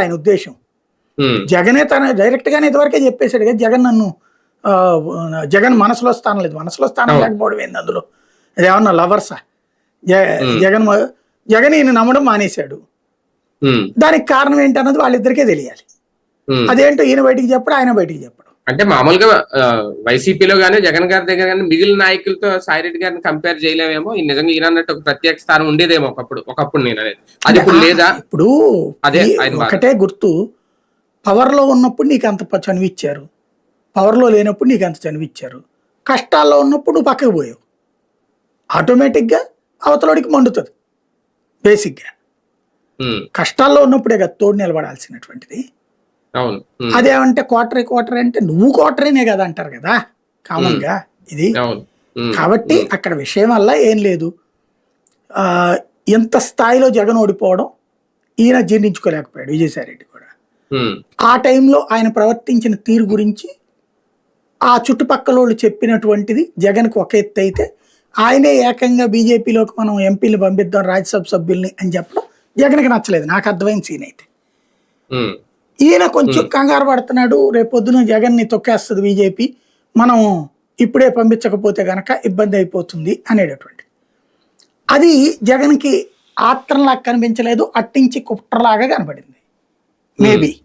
ఆయన ఉద్దేశం. జగనే తన డైరెక్ట్ గానే ఇదివరకే చెప్పేశాడు కదా జగన్ నన్ను జగన్ మనసులో స్థానం లేదు. మనసులో స్థానం. లేకపోవడం ఏంది అందులో? అదేమన్నా లవర్సా. జగన్ జగన్ ఈయన నమ్మడం మానేశాడు. దానికి కారణం ఏంటన్నది వాళ్ళిద్దరికే తెలియాలి. అదేంటో ఈయన బయటికి చెప్పడం ఆయన బయటికి చెప్పడం. అంటే మామూలుగా వైసీపీలో గానీ జగన్ గారి దగ్గర కానీ మిగిలిన నాయకులతో సాయిరెడ్డి గారిని కంపేర్ చేయలేమేమో. ఈ నిజంగా ఈయన అన్నట్టు ఒక ప్రత్యేక స్థానం ఉండేదేమో ఒకప్పుడు ఒకప్పుడు నేను అనేది. అది ఇప్పుడు లేదా? ఇప్పుడు అదే. ఒకటే గుర్తు. పవర్లో ఉన్నప్పుడు నీకు అంత చనువిచ్చారు. పవర్లో లేనప్పుడు నీకు అంత చనువిచ్చారు. కష్టాల్లో ఉన్నప్పుడు నువ్వు పక్కకు పోయావు. ఆటోమేటిక్గా అవతలోడికి మండుతుంది. బేసిక్గా ఉమ్, కష్టాల్లో ఉన్నప్పుడే కదా తోడు నిలబడాల్సినటువంటిది. అదేమంటే క్వార్టరీ క్వార్టరీ అంటే నువ్వు క్వార్టరీనే కదా అంటారు కదా కామన్గా ఇది. కాబట్టి అక్కడ విషయం వల్ల ఏం లేదు. ఆ, ఎంత స్థాయిలో జగన్ ఓడిపోవడం ఈయన జీర్ణించుకోలేకపోయాడు విజయసాయి రెడ్డి కూడా ఆ టైంలో ఆయన ప్రవర్తించిన తీరు గురించి ఆ చుట్టుపక్కల వాళ్ళు చెప్పినటువంటిది జగన్కి ఒక ఎత్తు అయితే ఆయనే ఏకంగా బీజేపీలోకి మనం ఎంపీని పంపిద్దాం రాజ్యసభ సభ్యుల్ని అని చెప్పడం జగన్కి నచ్చలేదు. నాకు అర్థమైన సీన్ అయితే. ఈయన కొంచెం కంగారు పడుతున్నాడు. రేపొద్దున జగన్ని తొక్కేస్తుంది బీజేపీ. మనం ఇప్పుడే పంపించకపోతే గనక ఇబ్బంది అయిపోతుంది అనేటటువంటి. అది జగన్కి ఆత్రంలాగా కనిపించలేదు. అట్టించి కుట్రలాగా కనబడింది. మేబీ